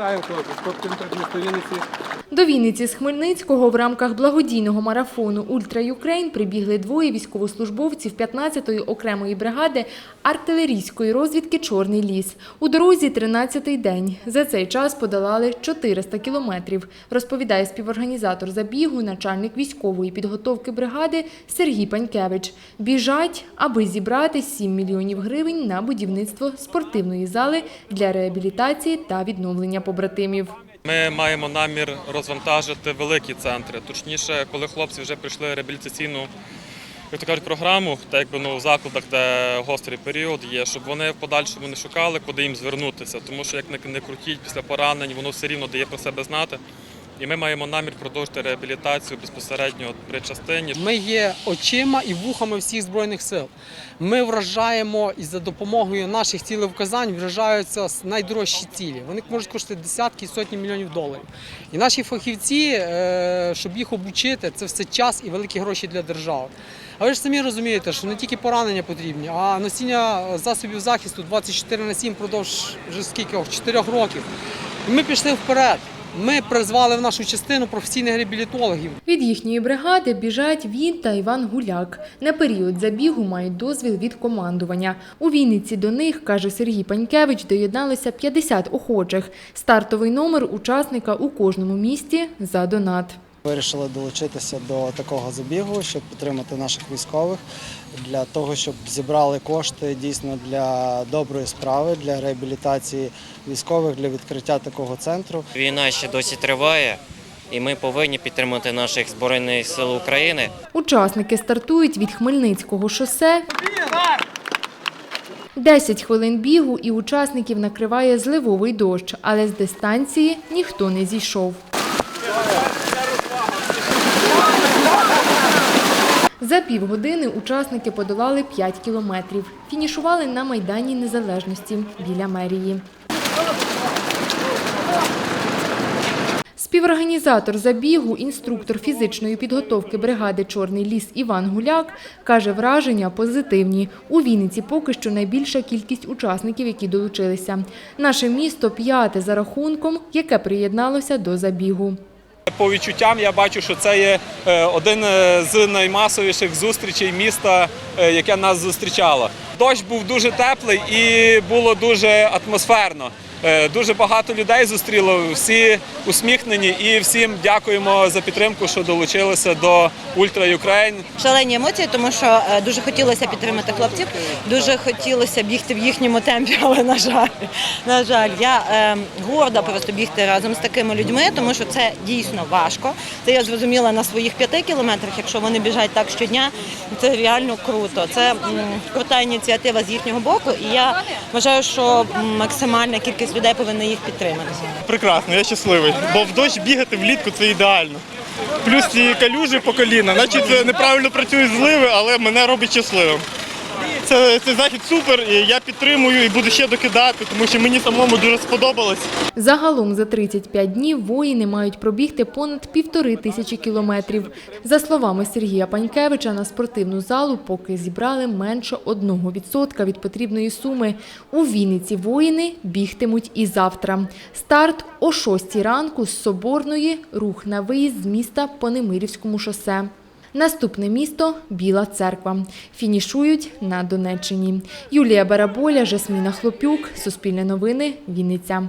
Вітаю, хлопці, хлопців так місто Вінниці. До Вінниці з Хмельницького в рамках благодійного марафону Ультра Юкрейн прибігли двоє військовослужбовців 15-ї окремої бригади артилерійської розвідки Чорний ліс. У дорозі 13-й день. За цей час подолали 400 кілометрів, розповідає співорганізатор забігу, начальник військової підготовки бригади Сергій Панькевич. Біжать, аби зібрати 7 мільйонів гривень на будівництво спортивної зали для реабілітації та відновлення побратимів. Ми маємо намір розвантажити великі центри. Точніше, коли хлопці вже прийшли реабілітаційну як то кажуть, програму, так якби ну, в закладах, де гострий період є, щоб вони в подальшому не шукали, куди їм звернутися. Тому що як не, крутіть після поранень, воно все рівно дає про себе знати. І ми маємо намір продовжити реабілітацію безпосередньо при частині. Ми є очима і вухами всіх збройних сил. Ми вражаємо і за допомогою наших цілевказань вражаються найдорожчі цілі. Вони можуть коштувати десятки і сотні мільйонів доларів. І наші фахівці, е, щоб їх обучити, це все час і великі гроші для держави. А ви ж самі розумієте, що не тільки поранення потрібні, а носіння засобів захисту 24 на 7 впродовж вже скільки 4 років. І ми пішли вперед. Ми призвали в нашу частину професійних реабілітологів. Від їхньої бригади біжать він та Іван Гуляк. На період забігу мають дозвіл від командування. У Вінниці до них, каже Сергій Панькевич, доєдналося 50 охочих. Стартовий номер учасника у кожному місті за донат. Вирішили долучитися до такого забігу, щоб підтримати наших військових, для того, щоб зібрали кошти дійсно для доброї справи, для реабілітації військових, для відкриття такого центру. Війна ще досі триває, і ми повинні підтримати наших збройних сил України. Учасники стартують від Хмельницького шосе. 10 хвилин бігу і учасників накриває зливовий дощ, але з дистанції ніхто не зійшов. За півгодини учасники подолали 5 кілометрів. Фінішували на Майдані Незалежності біля мерії. Співорганізатор забігу, інструктор фізичної підготовки бригади Чорний ліс Іван Гуляк каже, враження позитивні. У Вінниці поки що найбільша кількість учасників, які долучилися. Наше місто п'яте за рахунком, яке приєдналося до забігу. По відчуттям я бачу, що це є е, один е, з наймасовіших зустрічей міста, е, яке нас зустрічало. Дощ був дуже теплий і було дуже атмосферно. Е, Дуже багато людей зустріло, всі усміхнені і всім дякуємо за підтримку, що долучилися до Ультра Юкрейн. шалені емоції, тому що е, дуже хотілося підтримати хлопців, дуже хотілося бігти в їхньому темпі, але на жаль, на жаль, я е, горда просто бігти разом з такими людьми, тому що це дійсно важко. Це я зрозуміла на своїх п'яти кілометрах. Якщо вони біжать так щодня, це реально круто. Це м, крута ініціатива з їхнього боку, і я вважаю, що максимальна кількість людей повинна їх підтримати. Прекрасно, я щасливий. Бо в дощ бігати влітку це ідеально. Плюс ці калюжі по коліна, наче це неправильно працюють зливи, але мене робить щасливим. Це, цей захід супер, і я підтримую і буду ще докидати, тому що мені самому дуже сподобалось. Загалом за 35 днів воїни мають пробігти понад півтори тисячі кілометрів. За словами Сергія Панькевича, на спортивну залу поки зібрали менше 1% від потрібної суми. У Вінниці воїни бігтимуть і завтра. Старт о 6 ранку з Соборної, рух на виїзд з міста по Немирівському шосе. Наступне місто Біла Церква. Фінішують на Донеччині. Юлія Бараболя, Жасміна Хлопюк, Суспільне новини, Вінниця.